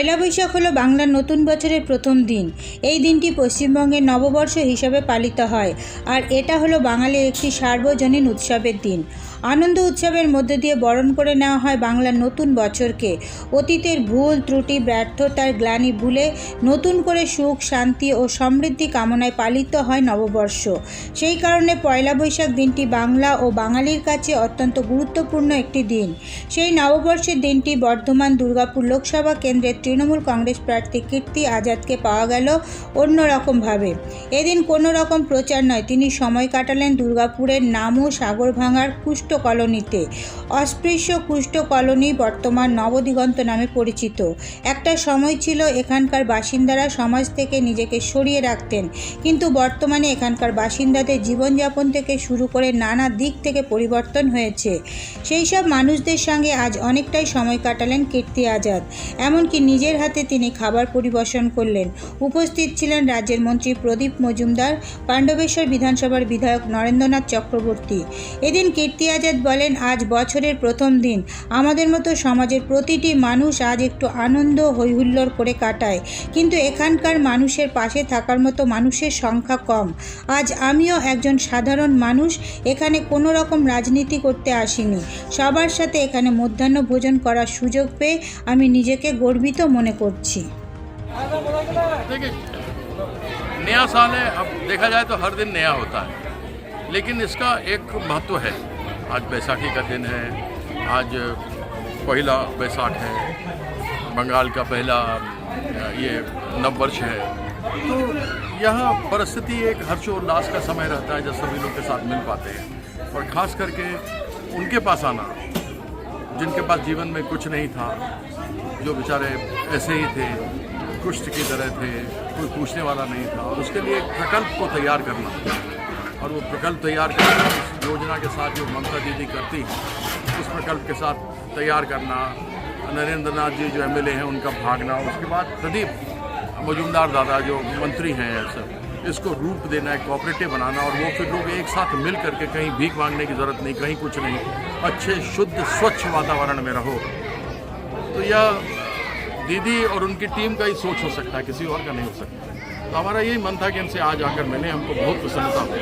পয়লা বৈশাখ হলো বাংলার নতুন বছরের প্রথম দিন। এই দিনটি পশ্চিমবঙ্গের নববর্ষ হিসাবে পালিত হয়, আর এটা হলো বাঙালির একটি সার্বজনীন উৎসবের দিন। আনন্দ উৎসবের মধ্যে দিয়ে বরণ করে নেওয়া হয় বাংলার নতুন বছরকে। অতীতের ভুল, ত্রুটি, ব্যর্থতার গ্লানি ভুলে নতুন করে সুখ, শান্তি ও সমৃদ্ধি কামনায় পালিত হয় নববর্ষ। সেই কারণে পয়লা বৈশাখ দিনটি বাংলা ও বাঙালির কাছে অত্যন্ত গুরুত্বপূর্ণ একটি দিন। সেই নববর্ষের দিনটি বর্ধমান দুর্গাপুর লোকসভা কেন্দ্রের তৃণমূল কংগ্রেস প্রার্থী কীর্তি আজাদকে পাওয়া গেল অন্যরকমভাবে। এদিন কোনো রকম প্রচার নয়, তিনি সময় কাটালেন দুর্গাপুরের নামও সাগরভাঙার কুষ্ঠ কলোনিতে। অস্পৃশ্য কুষ্ঠ কলোনি বর্তমান নবদিগন্ত নামে পরিচিত। একটা সময় ছিল এখানকার বাসিন্দারা সমাজ থেকে নিজেকে সরিয়ে রাখতেন, কিন্তু বর্তমানে এখানকার বাসিন্দাদের জীবনযাপন থেকে শুরু করে নানা দিক থেকে পরিবর্তন হয়েছে। সেই সব মানুষদের সঙ্গে আজ অনেকটাই সময় কাটালেন কীর্তি আজাদ। এমনকি নিজের হাতে তিনি খাবার পরিবেশন করলেন। উপস্থিত ছিলেন রাজ্যের মন্ত্রী প্রদীপ মজুমদার, পাণ্ডবেশ্বর বিধানসভার বিধায়ক নরেন্দ্রনাথ চক্রবর্তী। এদিন কীর্তি আজাদ বলেন, আজ বছরের প্রথম দিন। আমাদের মতো সমাজের প্রতিটি মানুষ আজ একটু আনন্দ, হৈহুল্লোড় করে কাটায়। কিন্তু এখানকার মানুষের পাশে থাকার মতো মানুষের সংখ্যা কম। আজ আমিও একজন সাধারণ মানুষ, এখানে কোনো রকম রাজনীতি করতে আসিনি। সবার সাথে এখানে মধ্যাহ্ন ভোজন করার সুযোগ পেয়ে আমি নিজেকে গর্বিত মনে করছি देखिए नया साल है अब देखा जाए तो हर दिन नया होता है लेकिन इसका एक महत्व है आज बैसाखी का दिन है आज पहला बैसाख है बंगाल का पहला अ, ये नववर्ष है तो यह परिस्थिति एक हर्षोल्लास का समय रहता है जब सभी लोग के साथ मिल पाते हैं और ख़ास करके उनके पास आना जिनके पास जीवन में कुछ नहीं था जो बेचारे ऐसे ही थे, कुष्ठ की तरह थे, कोई पूछने वाला नहीं था, और उसके लिए एक प्रकल्प को तैयार करना। और वो प्रकल्प तैयार करना, उस योजना के साथ जो ममता दीदी करती उस प्रकल्प के साथ तैयार करना नरेंद्र नाथ जी जो एमएलए हैं, उनका भागना, उसके बाद प्रदीप, मजुमदार दादा जो मंत्री हैं सब इसको रूप देना है कोऑपरेटिव बनाना, और वो फिर लोग एक साथ मिल करके कहीं भीख मांगने की ज़रूरत नहीं, कहीं कुछ नहीं, अच्छे, शुद्ध, स्वच्छ वातावरण में रहो। तो यह दीदी और उनकी टीम का ही सोच हो सकता है, किसी और का नहीं हो सकता। तो हमारा यही मन था कि इनसे आज आकर मिले, हमको बहुत प्रसन्नता हुई।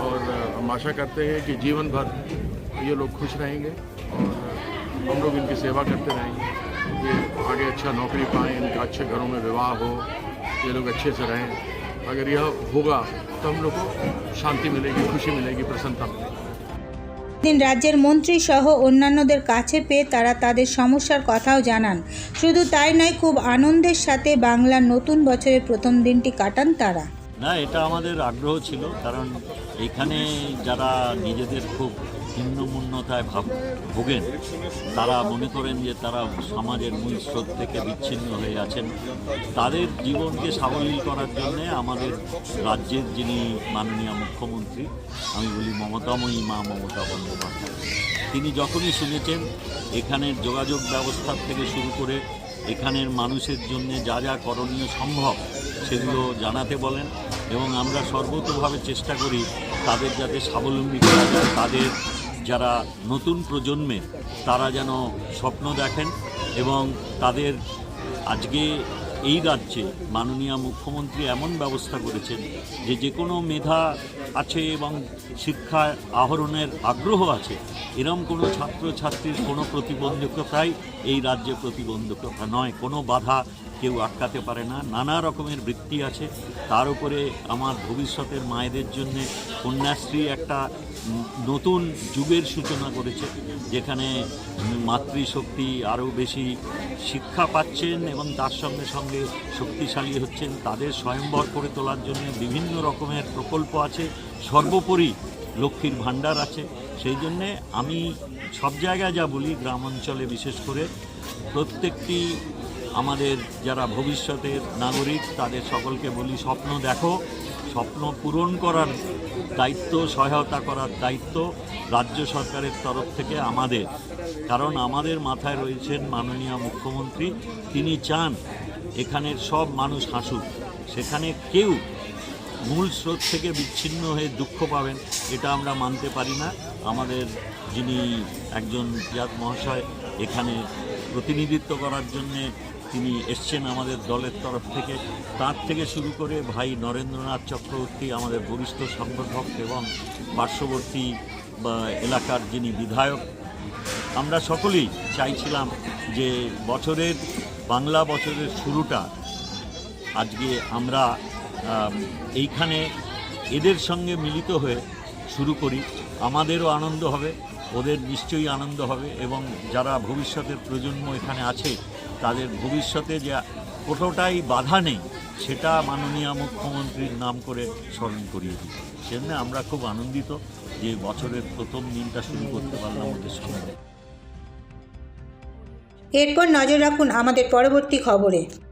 और हम आशा करते हैं कि जीवन भर ये लोग खुश रहेंगे और हम लोग इनकी सेवा करते रहेंगे। ये आगे अच्छा नौकरी पाएँ, इनका अच्छे घरों में विवाह हो, ये लोग अच्छे से रहें। अगर यह होगा तो हम लोग को शांति मिलेगी, खुशी मिलेगी, प्रसन्नता मिलेगी। দিন রাজ্যের মন্ত্রী সহ অন্যান্যদের কাছে পেয়ে তারা তাদের সমস্যার কথাও জানান। শুধু তাই নয়, খুব আনন্দের সাথে বাংলার নতুন বছরের প্রথম দিনটি কাটান তারা। না, এটা আমাদের আগ্রহ ছিল, কারণ এখানে যারা নিজেদের খুব নিম্নমূন্যতায় ভাব ভোগেন। তারা মনে করেন যে তারা সমাজের মূল স্রোত থেকে বিচ্ছিন্ন হয়ে আছেন। তাদের জীবনকে সাবলীল করার জন্যে আমাদের রাজ্যের যিনি মাননীয় মুখ্যমন্ত্রী, আমি বলি মমতাময়ী মা মমতা বন্দ্যোপাধ্যায়। তিনি যখনই শুনেছেন, এখানের যোগাযোগ ব্যবস্থা থেকে শুরু করে এখানের মানুষের জন্য যা যা করণীয় সম্ভব, সেগুলো জানাতে বলেন এবং আমরা সর্বতোভাবে চেষ্টা করি তাদের যাতে স্বাবলম্বী করা যায়, তাদের যারা নতুন প্রজন্মের তারা যেন স্বপ্ন দেখেন এবং তাদের আজকে এই রাজ্যে মাননীয় মুখ্যমন্ত্রী এমন ব্যবস্থা করেছেন যে যে কোনো মেধা আছে এবং শিক্ষা আহরণের আগ্রহ আছে, এরম কোনো ছাত্রছাত্রীর কোনো প্রতিবন্ধকতাই এই রাজ্যে প্রতিবন্ধকতা নয়। কোনো বাধা কেউ আটকাতে পারে না। নানা রকমের বৃত্তি আছে। তার উপরে আমার ভবিষ্যতের মায়েদের জন্যে কন্যাশ্রী একটা নতুন যুগের সূচনা করেছে, যেখানে মাতৃশক্তি আরও বেশি শিক্ষা পাচ্ছেন এবং তার সঙ্গে সঙ্গে শক্তিশালী হচ্ছেন। তাদের স্বয়ংবর করে তোলার জন্য বিভিন্ন রকমের প্রকল্প আছে। সর্বোপরি লক্ষ্মীর ভাণ্ডার আছে। সেই জন্যে আমি সব জায়গায় যা বলি, গ্রাম অঞ্চলে বিশেষ করে প্রত্যেকটি আমাদের যারা ভবিষ্যতের নাগরিক, তাদের সকলকে বলি, স্বপ্ন দেখো। স্বপ্ন পূরণ করার দায়িত্ব, সহায়তা করার দায়িত্ব রাজ্য সরকারের তরফ থেকে আমাদের। কারণ আমাদের মাথায় রয়েছেন মাননীয় মুখ্যমন্ত্রী। তিনি চান এখানের সব মানুষ হাসুক। সেখানে কেউ মূল স্রোত থেকে বিচ্ছিন্ন হয়ে দুঃখ পাবেন, এটা আমরা মানতে পারি না। আমাদের যিনি একজন জাত মহাশয়, এখানে প্রতিনিধিত্ব করার জন্যে তিনি এসছেন আমাদের দলের তরফ থেকে। তার থেকে শুরু করে ভাই নরেন্দ্রনাথ চক্রবর্তী, আমাদের বরিষ্ঠ সংগঠক এবং পার্শ্ববর্তী এলাকার যিনি বিধায়ক, আমরা সকলেই চাইছিলাম যে বছরের, বাংলা বছরের শুরুটা আজকে আমরা এইখানে এদের সঙ্গে মিলিত হয়ে শুরু করি। আমাদেরও আনন্দ হবে। ওদের নিশ্চয়ই আনন্দ হবে এবং যারা ভবিষ্যতের প্রজন্ম এখানে আছে, তাদের ভবিষ্যতে যে কোনোটাই বাধা নেই, সেটা মাননীয় মুখ্যমন্ত্রীর নাম করে স্মরণ করিয়ে দিই। সেজন্য আমরা খুব আনন্দিত যে বছরের প্রথম দিনটা শুরু করতে পারলাম ওদের সঙ্গে। এরপর নজর রাখুন আমাদের পরবর্তী খবরে।